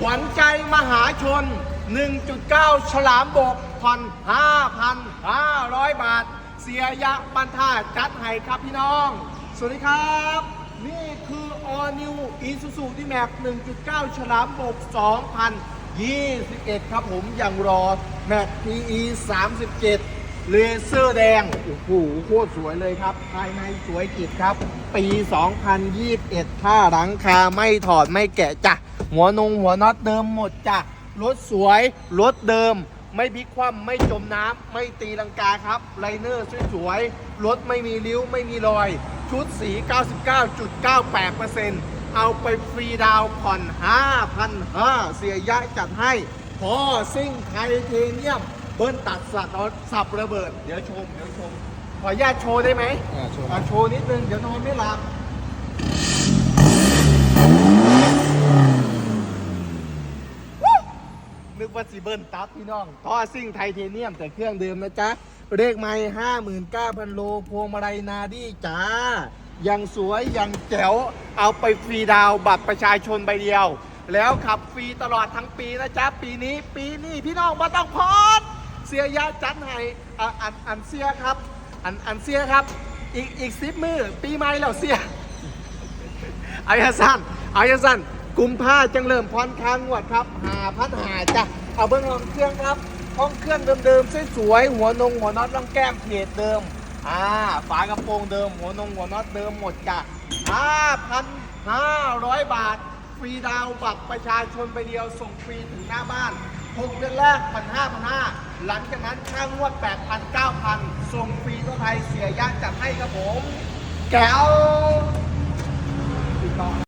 ขวัญใจมหาชน 1.9 ฉลามบกพัน5,500 บาท เสียยะปันทาจัดให้ครับพี่น้อง สวัสดีครับ นี่คือ All New Isuzu D-Max 1.9 ฉลามบก 2021 ครับผมย่างรอ Max PE 37 เลเซอร์แดง โอ้โหโคตรสวยเลยครับ ภายในสวยกิบครับ ปี 2021 ถ้าหลังคาไม่ถอดไม่แกะจ้ะ หัวนงหัวน็อตเดิมหมดจ้ะรถสวย รถเดิม ไม่พลิกคว่ำไม่จมน้ำไม่ตีลังกาครับไลเนอร์สวยๆรถไม่มีริ้วไม่มีรอย ชุดสี 99.98%เอาไปฟรีดาวน์ผ่อน 5,500 เสียยะจัดให้พอซิ่งไทเทเนียม เบิ้ลตัดสัตว์เอาสับระเบิด เดี๋ยวชม เดี๋ยวชม ขออนุญาตโชว์ได้ไหมอ่าโชว์อะโชว์นิดนึง เดี๋ยวนอนไม่หลับ นึกว่าสิเบิลตับพี่น้องท่อซิ่งไทเทเนียมแต่เครื่องเดิมนะจ๊ะ เลขไม่ห้าหมื่นเก้าพันโลพวงมาลัยนาดี้จ้า ยังสวย ยังแจ๋ว เอาไปฟรีดาวบัตรประชาชนใบเดียว แล้วขับฟรีตลอดทั้งปีนะจ๊ะ ปีนี้ปีนี้พี่น้องมาต้องพอดเสียยาจัดให้อะอันอันเสียครับ อันอันเสียครับ อีกอีกสิบมือปีใหม่แล้วเสียเอาอย่างสั้นเอาอย่างสั้น กุมภาจังเริ่มพรค้างวดครับ หาพันหาจ้ะ เอาเบิ้องห้องเครื่องครับ ห้องเครื่องเดิมๆสวยๆหัวนงหัวน็อตล่องแก้มเพจเดิม อ่า ฝากระโปรงเดิม หัวนงหัวน็อตเดิมหมดจ้ะ5,500บาท ฟรีดาวบัตรประชาชนไปเดียวส่งฟรีถึงหน้าบ้าน6เดือนแรก1,500หลังจากนั้นค่างวด8,000 9,000ส่งฟรีทั่วไทยเสียยะจัดให้ครับผม แก้ว